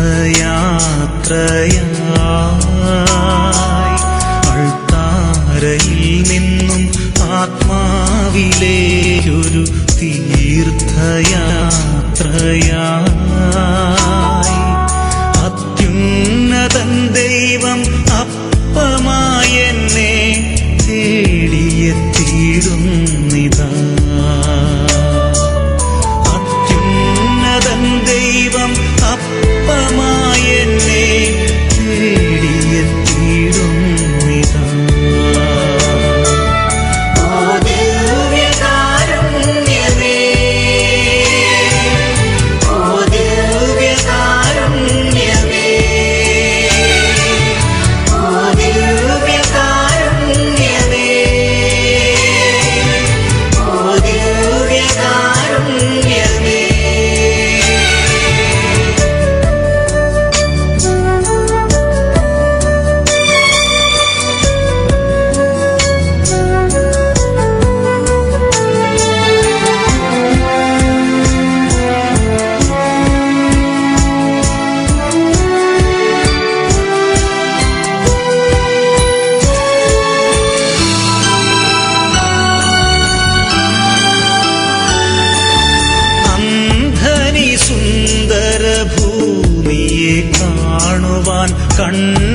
തീർത്ഥയാത്രയായി അൾത്താരയിൽ നിന്നും ആത്മാവിലേക്കൊരു തീർത്ഥയാത്രയായി. അത്യുന്നതൻ ദൈവം അപ്പമായെന്നെ തേടിയെത്തിയിടുന്നിതാ. கண்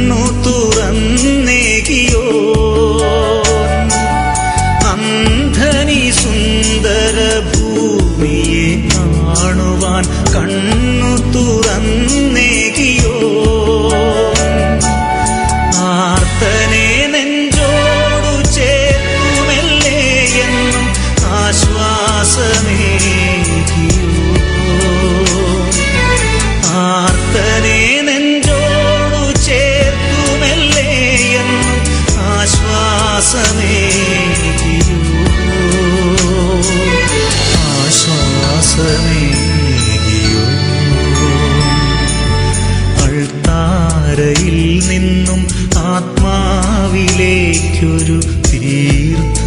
ിൽ നിന്നും ആത്മാവിലേക്കൊരു തീർത്ഥ